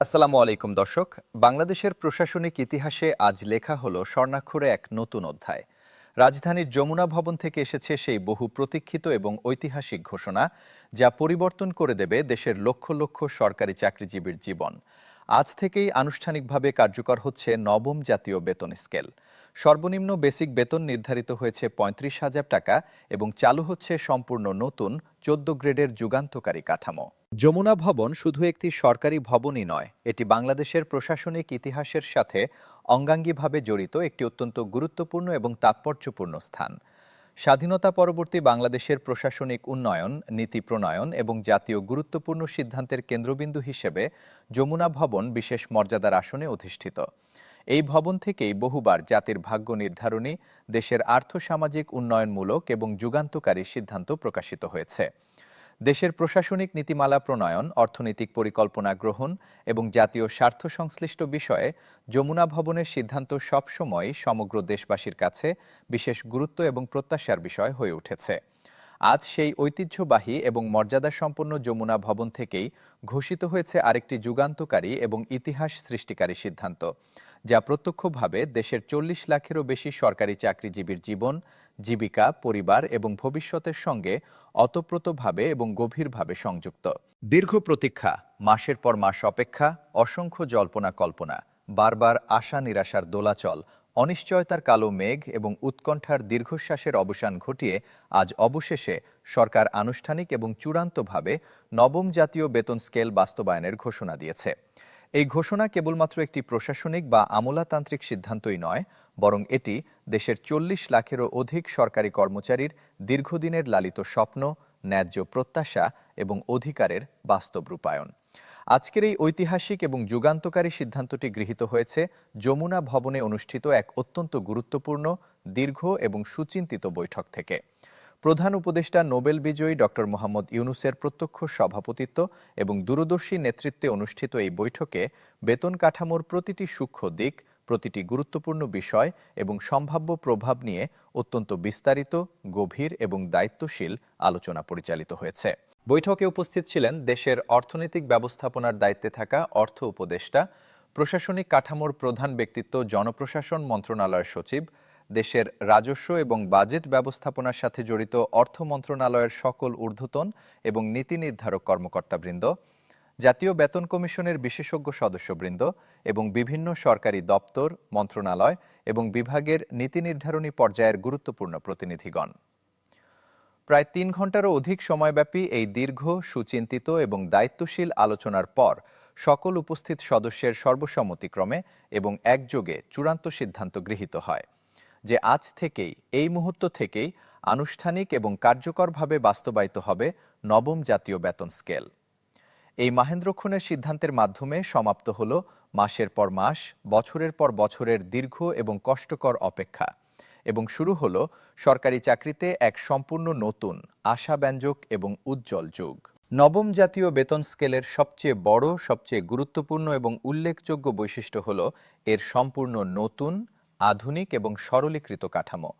আসসালামু আলাইকুম, দর্শক। বাংলাদেশের প্রশাসনিক ইতিহাসে আজ লেখা হলো স্বর্ণাক্ষরে এক নতুন অধ্যায়। রাজধানীর যমুনা ভবন থেকে এসেছে সেই বহু প্রতীক্ষিত এবং ঐতিহাসিক ঘোষণা, যা পরিবর্তন করে দেবে দেশের লক্ষ লক্ষ সরকারি চাকরিজীবীর জীবন। আজ থেকেই আনুষ্ঠানিকভাবে কার্যকর হচ্ছে নবম জাতীয় বেতন স্কেল। সর্বনিম্ন বেসিক বেতন নির্ধারিত হয়েছে পঁয়ত্রিশ হাজার টাকা এবং চালু হচ্ছে সম্পূর্ণ নতুন, চোদ্দ গ্রেডের যুগান্তকারী কাঠামো। যমুনা ভবন শুধু একটি সরকারি ভবনই নয়, এটি বাংলাদেশের প্রশাসনিক ইতিহাসের সাথে অঙ্গাঙ্গিভাবে জড়িত একটি অত্যন্ত গুরুত্বপূর্ণ এবং তাৎপর্যপূর্ণ স্থান। স্বাধীনতা পরবর্তী বাংলাদেশের প্রশাসনিক উন্নয়ন, নীতি প্রণয়ন এবং জাতীয় গুরুত্বপূর্ণ সিদ্ধান্তের কেন্দ্রবিন্দু হিসেবে যমুনা ভবন বিশেষ মর্যাদার আসনে অধিষ্ঠিত। এই ভবন থেকেই বহুবার জাতির ভাগ্য নির্ধারণী, দেশের আর্থসামাজিক উন্নয়নমূলক এবং যুগান্তকারী সিদ্ধান্ত প্রকাশিত হয়েছে। দেশের প্রশাসনিক নীতিমালা প্রণয়ন, অর্থনৈতিক পরিকল্পনা গ্রহণ এবং জাতীয় স্বার্থ সংশ্লিষ্ট বিষয়ে যমুনা ভবনের সিদ্ধান্ত সবসময় সমগ্র দেশবাসীর কাছে বিশেষ গুরুত্ব এবং প্রত্যাশার বিষয় হয়ে উঠেছে। আজ সেই ঐতিহ্যবাহী এবং মর্যাদা সম্পন্ন যমুনা ভবন থেকেই ঘোষিত হয়েছে আরেকটি যুগান্তকারী এবং ইতিহাস সৃষ্টিকারী সিদ্ধান্ত, যা প্রত্যক্ষভাবে দেশের চল্লিশ লাখেরও বেশি সরকারি চাকরিজীবীর জীবন জীবিকা, পরিবার এবং ভবিষ্যতের সঙ্গে অতপ্রতভাবে এবং গভীরভাবে সংযুক্ত। দীর্ঘ প্রতীক্ষা, মাসের পর মাস অপেক্ষা, অসংখ্য জল্পনা কল্পনা, বারবার আশা নিরাশার দোলাচল, অনিশ্চয়তার কালো মেঘ এবং উৎকণ্ঠার দীর্ঘশ্বাসের অবসান ঘটিয়ে আজ অবশেষে সরকার আনুষ্ঠানিক এবং চূড়ান্তভাবে নবম জাতীয় বেতন স্কেল বাস্তবায়নের ঘোষণা দিয়েছে। এই ঘোষণা কেবলমাত্র একটি প্রশাসনিক বা আমলাতান্ত্রিক সিদ্ধান্তই নয় বরং এটি দেশের চল্লিশ লাখেরও অধিক সরকারি কর্মচারীর দীর্ঘদিনের লালিত স্বপ্ন, ন্যায্য প্রত্যাশা এবং অধিকারের বাস্তব রূপায়ণ। আজকের এই ঐতিহাসিক এবং যুগান্তকারী সিদ্ধান্তটি গৃহীত হয়েছে যমুনা ভবনে অনুষ্ঠিত এক অত্যন্ত গুরুত্বপূর্ণ, দীর্ঘ এবং সুচিন্তিত বৈঠক থেকে। প্রধান উপদেষ্টা নোবেল বিজয়ী ডক্টর মোহাম্মদ ইউনুসের প্রত্যক্ষ সভাপতিত্ব এবং দূরদর্শী নেতৃত্বে অনুষ্ঠিত এই বৈঠকে বেতন কাঠামোর প্রতিটি সূক্ষ্ম দিক প্রতিটি গুরুত্বপূর্ণ বিষয় এবং সম্ভাব্য প্রভাব নিয়ে অত্যন্ত বিস্তারিত, গভীর এবং দায়িত্বশীল আলোচনা পরিচালিত হয়েছে। বৈঠকে উপস্থিত ছিলেন দেশের অর্থনৈতিক ব্যবস্থাপনার দায়িত্বে থাকা অর্থ উপদেষ্টা, প্রশাসনিক কাঠামোর প্রধান ব্যক্তিত্ব, জনপ্রশাসন মন্ত্রণালয়ের সচিব, দেশের রাজস্ব এবং বাজেট ব্যবস্থাপনার সাথে জড়িত অর্থ মন্ত্রণালয়ের সকল ঊর্ধ্বতন এবং নীতি নির্ধারক কর্মকর্তাবৃন্দ জাতীয় বেতন কমিশনের বিশেষজ্ঞ সদস্যবৃন্দ এবং বিভিন্ন সরকারি দপ্তর, মন্ত্রণালয় এবং বিভাগের নীতি নির্ধারণী পর্যায়ের গুরুত্বপূর্ণ প্রতিনিধিগণ। প্রায় তিন ঘন্টারও অধিক সময়ব্যাপী এই দীর্ঘ, সুচিন্তিত এবং দায়িত্বশীল আলোচনার পর সকল উপস্থিত সদস্যের সর্বসম্মতিক্রমে এবং একযোগে চূড়ান্ত সিদ্ধান্ত গৃহীত হয়, যে আজ থেকেই, এই মুহূর্ত থেকেই আনুষ্ঠানিক এবং কার্যকরভাবে বাস্তবায়িত হবে নবম জাতীয় বেতন স্কেল। এই মাহেন্দ্রক্ষণের সিদ্ধান্তের মাধ্যমে সমাপ্ত হল মাসের পর মাস, বছরের পর বছরের দীর্ঘ এবং কষ্টকর অপেক্ষা এবং শুরু হল সরকারি চাকরিতে এক সম্পূর্ণ নতুন, আশাব্যঞ্জক এবং উজ্জ্বল যুগ। নবম জাতীয় বেতন স্কেলের সবচেয়ে বড়, সবচেয়ে গুরুত্বপূর্ণ এবং উল্লেখযোগ্য বৈশিষ্ট্য হল এর সম্পূর্ণ নতুন, আধুনিক এবং সরলীকৃত কাঠামো।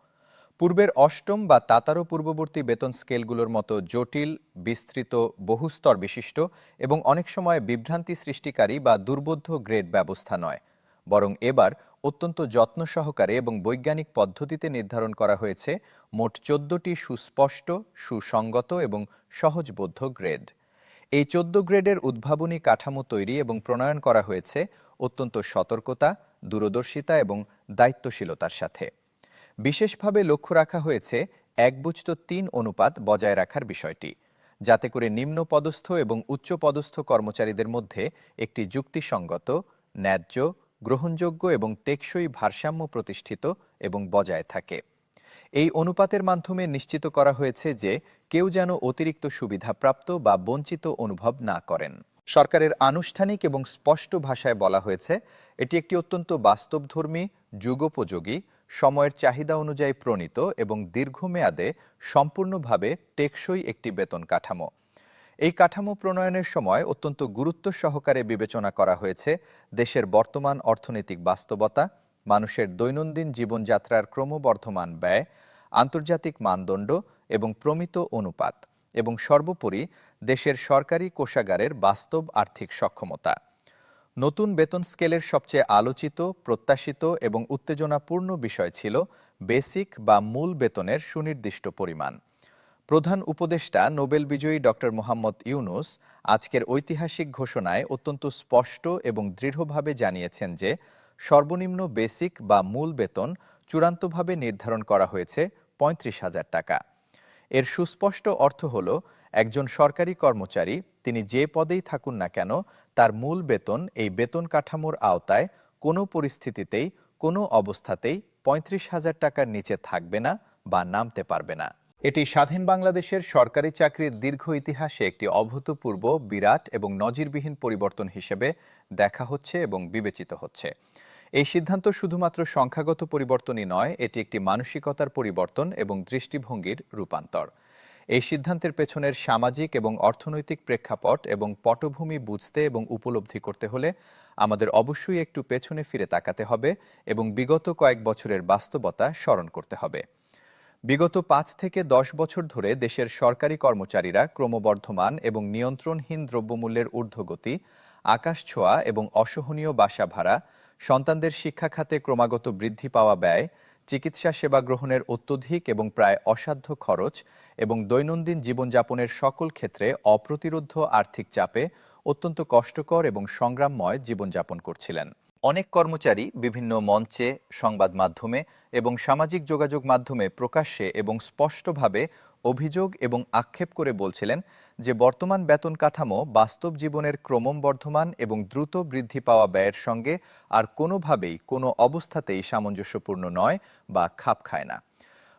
পূর্বের অষ্টম বা তাতারও পূর্ববর্তী বেতন স্কেলগুলোর মতো জটিল, বিস্তৃত, বহুস্তর বিশিষ্ট এবং অনেক সময় বিভ্রান্তি সৃষ্টিকারী বা দুর্বোধ্য গ্রেড ব্যবস্থা নয়। বরং এবার অত্যন্ত যত্ন সহকারে এবং বৈজ্ঞানিক পদ্ধতিতে নির্ধারণ করা হয়েছে মোট চোদ্দটি সুস্পষ্ট, সুসংগত এবং সহজবোধ্য গ্রেড। এই চোদ্দ গ্রেডের উদ্ভাবনী কাঠামো তৈরি এবং প্রণয়ন করা হয়েছে অত্যন্ত সতর্কতা, দূরদর্শিতা এবং দায়িত্বশীলতার সাথে। বিশেষভাবে লক্ষ্য রাখা হয়েছে একবুঝত তিন অনুপাত বজায় রাখার বিষয়টি, যাতে করে নিম্ন পদস্থ এবং উচ্চ পদস্থ কর্মচারীদের মধ্যে একটি যুক্তিসঙ্গত, ন্যায্য, গ্রহণযোগ্য এবং টেকসই ভারসাম্য প্রতিষ্ঠিত এবং বজায় থাকে। এই অনুপাতের মাধ্যমে নিশ্চিত করা হয়েছে যে কেউ যেন অতিরিক্ত সুবিধাপ্রাপ্ত বা বঞ্চিত অনুভব না করেন। সরকারের আনুষ্ঠানিক এবং স্পষ্ট ভাষায় বলা হয়েছে, এটি একটি অত্যন্ত বাস্তবধর্মী, যুগোপযোগী সময়ের চাহিদা অনুযায়ী প্রণীত এবং দীর্ঘমেয়াদে সম্পূর্ণভাবে টেকসই একটি বেতন কাঠামো। এই কাঠামো প্রণয়নের সময় অত্যন্ত গুরুত্ব সহকারে বিবেচনা করা হয়েছে দেশের বর্তমান অর্থনৈতিক বাস্তবতা, মানুষের দৈনন্দিন জীবনযাত্রার ক্রমবর্ধমান ব্যয়, আন্তর্জাতিক মানদণ্ড এবং প্রমিত অনুপাত এবং সর্বোপরি দেশের সরকারি কোষাগারের বাস্তব আর্থিক সক্ষমতা। নতুন বেতন স্কেলের সবচেয়ে আলোচিত, প্রত্যাশিত এবং উত্তেজনাপূর্ণ বিষয় ছিল বেসিক বা মূল বেতনের সুনির্দিষ্ট পরিমাণ। প্রধান উপদেষ্টা, নোবেল বিজয়ী ডক্টর মোহাম্মদ ইউনুস আজকের ঐতিহাসিক ঘোষণায় অত্যন্ত স্পষ্ট এবং দৃঢ়ভাবে জানিয়েছেন যে সর্বনিম্ন বেসিক বা মূল বেতন চূড়ান্তভাবে নির্ধারণ করা হয়েছে পঁয়ত্রিশ হাজার টাকা। এর সুস্পষ্ট অর্থ হল, একজন সরকারি কর্মচারী, তিনি যে পদেই থাকুন না কেন তার মূল বেতন এই বেতন কাঠামোর আওতায় কোনো পরিস্থিতিতেই, কোনো অবস্থাতেই পঁয়ত্রিশ হাজার টাকার নিচে থাকবে না বা নামতে পারবে না। এটি স্বাধীন বাংলাদেশের সরকারি চাকরির দীর্ঘ ইতিহাসে একটি অভূতপূর্ব, বিরাট এবং নজিরবিহীন পরিবর্তন হিসেবে দেখা হচ্ছে এবং বিবেচিত হচ্ছে। এই সিদ্ধান্ত শুধুমাত্র সংখ্যাগত পরিবর্তনই নয়, এটি একটি মানসিকতার পরিবর্তন এবং দৃষ্টিভঙ্গির রূপান্তর। এই সিদ্ধান্তের পেছনের সামাজিক এবং অর্থনৈতিক প্রেক্ষাপট এবং পটভূমি বুঝতে এবং উপলব্ধি করতে হলে আমাদের অবশ্যই একটু পেছনে ফিরে তাকাতে হবে এবং বিগত কয়েক বছরের বাস্তবতা স্মরণ করতে হবে। বিগত পাঁচ থেকে দশ বছর ধরে দেশের সরকারি কর্মচারীরা ক্রমবর্ধমান এবং নিয়ন্ত্রণহীন দ্রব্যমূল্যের ঊর্ধ্বগতি, আকাশ ছোঁয়া এবং অসহনীয় বাসা ভাড়া, সন্তানদের শিক্ষা খাতে ক্রমাগত বৃদ্ধি পাওয়া ব্যয় চিকিৎসা সেবা গ্রহণের অত্যধিক এবং প্রায় অসাধ্য খরচ এবং দৈনন্দিন জীবনযাপনের সকল ক্ষেত্রে অপ্রতিরোধ্য আর্থিক চাপে অত্যন্ত কষ্টকর এবং সংগ্রামময় জীবনযাপন করছিলেন। অনেক কর্মচারী বিভিন্ন মঞ্চে, সংবাদ মাধ্যমে এবং সামাজিক যোগাযোগ মাধ্যমে প্রকাশ্যে এবং স্পষ্টভাবে অভিযোগ এবং আক্ষেপ করে বলছিলেন যে বর্তমান বেতন কাঠামো বাস্তব জীবনের ক্রমবর্ধমান এবং দ্রুত বৃদ্ধি পাওয়া ব্যয়ের সঙ্গে আর কোনোভাবেই কোনো অবস্থাতেই সামঞ্জস্যপূর্ণ নয় বা খাপ খায় না।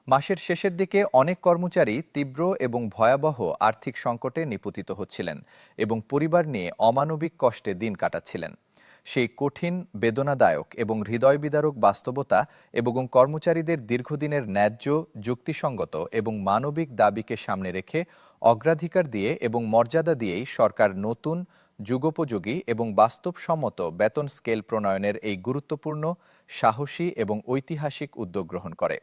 মাসের শেষের দিকে অনেক কর্মচারী তীব্র এবং ভয়াবহ আর্থিক সংকটে নিপতিত হচ্ছিলেন এবং পরিবার নিয়ে অমানবিক কষ্টে দিন কাটাচ্ছিলেন। সেই কঠিন, বেদনাদায়ক এবং হৃদয় বিদারক বাস্তবতা এবং কর্মচারীদের দীর্ঘদিনের ন্যায্য, যুক্তিসঙ্গত এবং মানবিক দাবিকে সামনে রেখে অগ্রাধিকার দিয়ে এবং মর্যাদা দিয়েই সরকার নতুন, যুগোপযোগী এবং বাস্তবসম্মত বেতন স্কেল প্রণয়নের এই গুরুত্বপূর্ণ, সাহসী এবং ঐতিহাসিক উদ্যোগ গ্রহণ করে।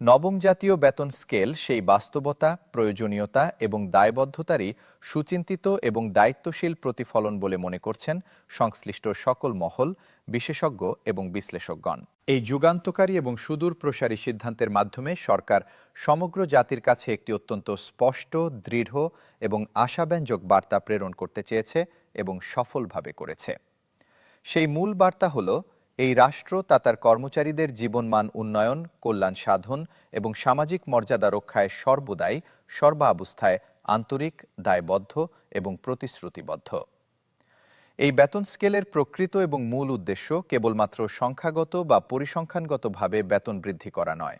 নবম জাতীয় বেতন স্কেল সেই বাস্তবতা, প্রয়োজনীয়তা এবং দায়বদ্ধতারই সুচিন্তিত এবং দায়িত্বশীল প্রতিফলন বলে মনে করছেন সংশ্লিষ্ট সকল মহল, বিশেষজ্ঞ এবং বিশ্লেষকগণ। এই যুগান্তকারী এবং সুদূর প্রসারী সিদ্ধান্তের মাধ্যমে সরকার সমগ্র জাতির কাছে একটি অত্যন্ত স্পষ্ট, দৃঢ় এবং আশাব্যঞ্জক বার্তা প্রেরণ করতে চেয়েছে এবং সফলভাবে করেছে। সেই মূল বার্তা হলো এই রাষ্ট্র তা তার কর্মচারীদের জীবনমান উন্নয়ন, কল্যাণ সাধন এবং সামাজিক মর্যাদা রক্ষায় সর্বদাই, সর্বাবস্থায় আন্তরিক, দায়বদ্ধ এবং প্রতিশ্রুতিবদ্ধ। এই বেতন স্কেলের প্রকৃত এবং মূল উদ্দেশ্য কেবলমাত্র সংখ্যাগত বা পরিসংখ্যানগতভাবে বেতন বৃদ্ধি করা নয়,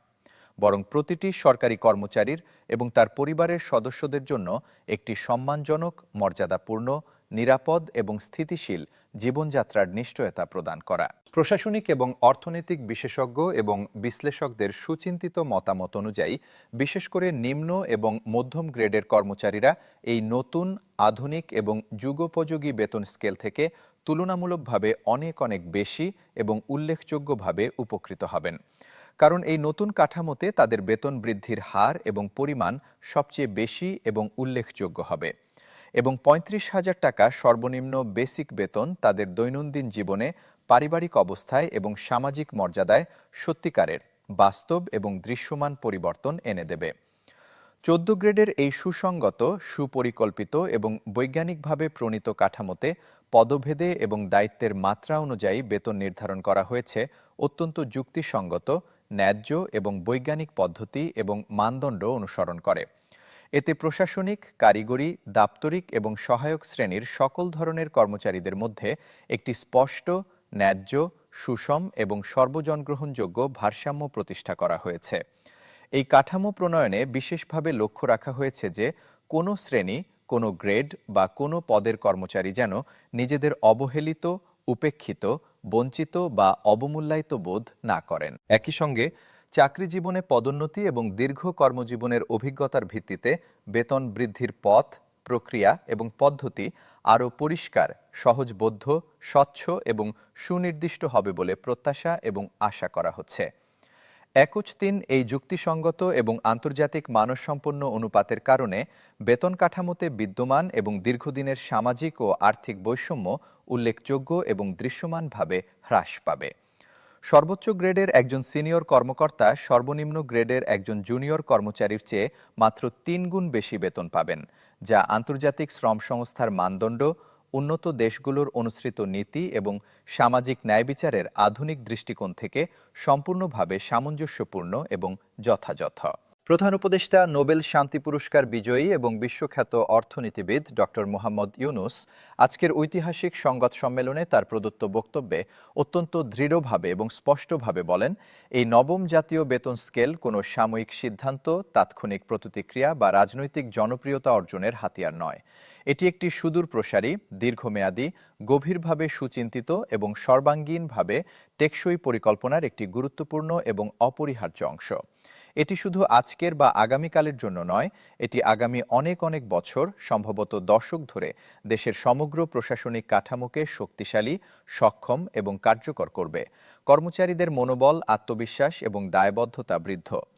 বরং প্রতিটি সরকারি কর্মচারীর এবং তার পরিবারের সদস্যদের জন্য একটি সম্মানজনক, মর্যাদাপূর্ণ নিরাপদ এবং স্থিতিশীল জীবনযাত্রার নিশ্চয়তা প্রদান করা। প্রশাসনিক এবং অর্থনৈতিক বিশেষজ্ঞ এবং বিশ্লেষকদের সুচিন্তিত মতামত অনুযায়ী, বিশেষ করে নিম্ন এবং মধ্যম গ্রেডের কর্মচারীরা এই নতুন, আধুনিক এবং যুগোপযোগী বেতন স্কেল থেকে তুলনামূলকভাবে অনেক অনেক বেশি এবং উল্লেখযোগ্যভাবে উপকৃত হবেন। কারণ এই নতুন কাঠামোতে তাদের বেতন বৃদ্ধির হার এবং পরিমাণ সবচেয়ে বেশি এবং উল্লেখযোগ্য হবে। এবং পঁয়ত্রিশ হাজার টাকা সর্বনিম্ন বেসিক বেতন তাদের দৈনন্দিন জীবনে পারিবারিক অবস্থায় এবং সামাজিক মর্যাদায় সত্যিকারের, বাস্তব এবং দৃশ্যমান পরিবর্তন এনে দেবে। চোদ্দ গ্রেডের এই সুসংগত, সুপরিকল্পিত এবং বৈজ্ঞানিকভাবে প্রণীত কাঠামোতে পদভেদে এবং দায়িত্বের মাত্রা অনুযায়ী বেতন নির্ধারণ করা হয়েছে অত্যন্ত যুক্তিসঙ্গত, ন্যায্য এবং বৈজ্ঞানিক পদ্ধতি এবং মানদণ্ড অনুসরণ করে। এতে প্রশাসনিক, কারিগরি, দাপ্তরিক এবং সহায়ক শ্রেণির সকল ধরনের কর্মচারীদের মধ্যে একটি স্পষ্ট, ন্যায্য, সুষম এবং সর্বজনগ্রহণযোগ্য ভারসাম্য প্রতিষ্ঠা করা হয়েছে। এই কাঠামো প্রণয়নে বিশেষভাবে লক্ষ্য রাখা হয়েছে যে, কোনো শ্রেণি, কোনো গ্রেড বা কোনো পদের কর্মচারী যেন নিজেদের অবহেলিত, উপেক্ষিত, বঞ্চিত বা অবমূল্যায়িত বোধ না করেন। একই সঙ্গে চাকরি জীবনে পদোন্নতি এবং দীর্ঘ কর্মজীবনের অভিজ্ঞতার ভিত্তিতে বেতন বৃদ্ধির পথ, প্রক্রিয়া এবং পদ্ধতি আরও পরিষ্কার সহজবোধ্য স্বচ্ছ এবং সুনির্দিষ্ট হবে বলে প্রত্যাশা এবং আশা করা হচ্ছে। একুশ তিন এই যুক্তিসঙ্গত এবং আন্তর্জাতিক মানসম্পন্ন অনুপাতের কারণে বেতন কাঠামোতে বিদ্যমান এবং দীর্ঘদিনের সামাজিক ও আর্থিক বৈষম্য উল্লেখযোগ্য এবং দৃশ্যমানভাবে হ্রাস পাবে। সর্বোচ্চ গ্রেডের একজন সিনিয়র কর্মকর্তা সর্বনিম্ন গ্রেডের একজন জুনিয়র কর্মচারীর চেয়ে মাত্র তিন গুণ বেশি বেতন পাবেন, যা আন্তর্জাতিক শ্রম সংস্থার মানদণ্ড, উন্নত দেশগুলোর অনুসৃত নীতি এবং সামাজিক ন্যায়বিচারের আধুনিক দৃষ্টিকোণ থেকে সম্পূর্ণভাবে সামঞ্জস্যপূর্ণ এবং যথাযথ। প্রধান উপদেষ্টা নোবেল শান্তি পুরস্কার বিজয়ী এবং বিশ্বখ্যাত অর্থনীতিবিদ ডক্টর মোহাম্মদ ইউনুস আজকের ঐতিহাসিক সংবাদ সম্মেলনে তার প্রদত্ত বক্তব্যে অত্যন্ত দৃঢ়ভাবে এবং স্পষ্টভাবে বলেন, এই নবম জাতীয় বেতন স্কেল কোনো সাময়িক সিদ্ধান্ত, তাৎক্ষণিক প্রতিক্রিয়া বা রাজনৈতিক জনপ্রিয়তা অর্জনের হাতিয়ার নয়। এটি একটি সুদূর প্রসারী, দীর্ঘমেয়াদী, গভীরভাবে সুচিন্তিত এবং সর্বাঙ্গীনভাবে টেকসই পরিকল্পনার একটি গুরুত্বপূর্ণ এবং অপরিহার্য অংশ। এটি শুধু আজকের বা আগামীকালের জন্য নয়, এটি আগামী অনেক অনেক বছর, সম্ভবত দশক ধরে, দেশের সমগ্র প্রশাসনিক কাঠামোকে শক্তিশালী, সক্ষম এবং কার্যকর করবে। কর্মচারীদের মনোবল, আত্মবিশ্বাস এবং দায়বদ্ধতা বৃদ্ধ।